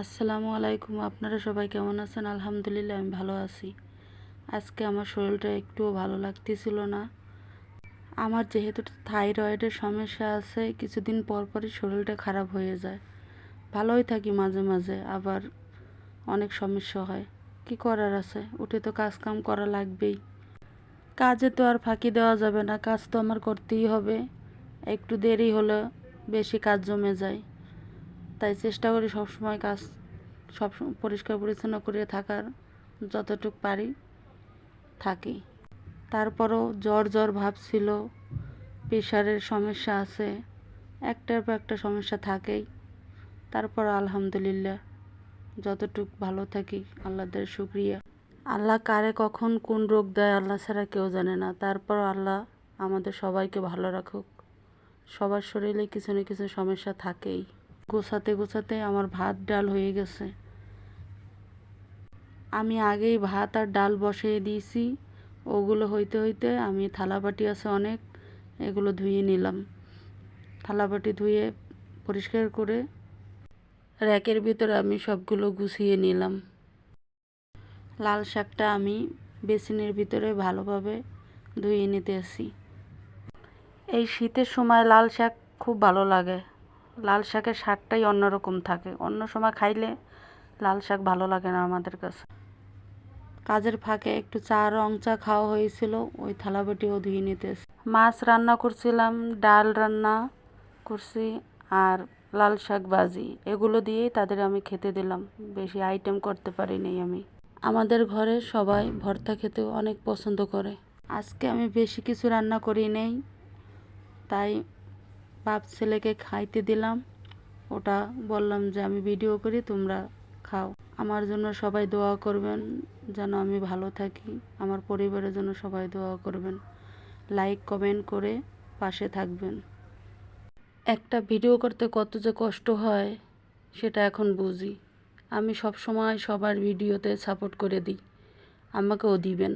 আসসালামু আলাইকুম, আপনারা সবাই কেমন আছেন? আলহামদুলিল্লাহ, আমি ভালো আছি। আজকে আমার শরীরটা একটুও ভালো লাগতেছিল না। আমার যেহেতু থাইরয়েডের সমস্যা আছে, কিছুদিন পর পরই শরীরটা খারাপ হয়ে যায়। ভালোই থাকি মাঝে মাঝে, আবার অনেক সমস্যা হয়। কি করার আছে? উঠে তো কাজ কাম করা লাগবেই। কাজে তো আর ফাঁকি দেওয়া যাবে না, কাজ তো আমার করতেই হবে। একটু দেরি হলে বেশি কাজ জমে যায়। তাই চেষ্টা করি সবসময় কাজ সব পরিষ্কার পরিচ্ছন্ন করে থাকার যতটুকু পারি থাকি। তারপরও জ্বর জ্বর ভাব ছিল, প্রেশারের সমস্যা আছে, একটার পর একটা সমস্যা থাকেই। তারপর আলহামদুলিল্লাহ, যতটুক ভালো থাকি, আল্লাহদের শুক্রিয়া। আল্লাহ কারে কখন কোন রোগ দেয় আল্লাহ ছাড়া কেউ জানে না। তারপর আল্লাহ আমাদের সবাইকে ভালো রাখুক। সবার শরীরে কিছু না কিছু সমস্যা থাকেই। গোছাতে গোছাতে আমার ভাত ডাল হয়ে গেছে। আমি আগেই ভাত আর ডাল বসিয়ে দিয়েছি। ওগুলো হইতে হইতে আমি থালাবাটি আছে অনেক, এগুলো ধুয়ে নিলাম। থালাবাটি ধুয়ে পরিষ্কার করে র্যাকের ভিতরে আমি সবগুলো গুছিয়ে নিলাম। লাল শাকটা আমি বেসিনের ভিতরে ভালোভাবে ধুয়ে নিতে আসি এই শীতের সময় লাল শাক খুব ভালো লাগে। লাল শাকের স্বাদটাই অন্যরকম থাকে। অন্য সময় খাইলে লাল শাক ভালো লাগে না আমাদের কাছে। কাজের ফাঁকে একটু চা রং চা খাওয়া হয়েছিল ওই থালাবাটিও ধুয়ে নিতে মাছ রান্না করছিলাম ডাল রান্না করছি আর লাল শাক ভাজি। এগুলো দিয়েই তাদের আমি খেতে দিলাম। বেশি আইটেম করতে পারিনি আমি। আমাদের ঘরে সবাই ভর্তা খেতেও অনেক পছন্দ করে। আজকে আমি বেশি কিছু রান্না করি নেই তাই বাপ ছেলেকে খাইতে দিলাম। ওটা বললাম যে, আমি ভিডিও করি, তোমরা খাও। আমার জন্য সবাই দোয়া করবেন, যেন আমি ভালো থাকি। আমার পরিবারের জন্য সবাই দোয়া করবেন। লাইক, কমেন্ট করে পাশে থাকবেন। একটা ভিডিও করতে কত যে কষ্ট হয়, সেটা এখন বুঝি। আমি সব সময় সবার ভিডিওতে সাপোর্ট করে দিই। আমাকেও দিবেন।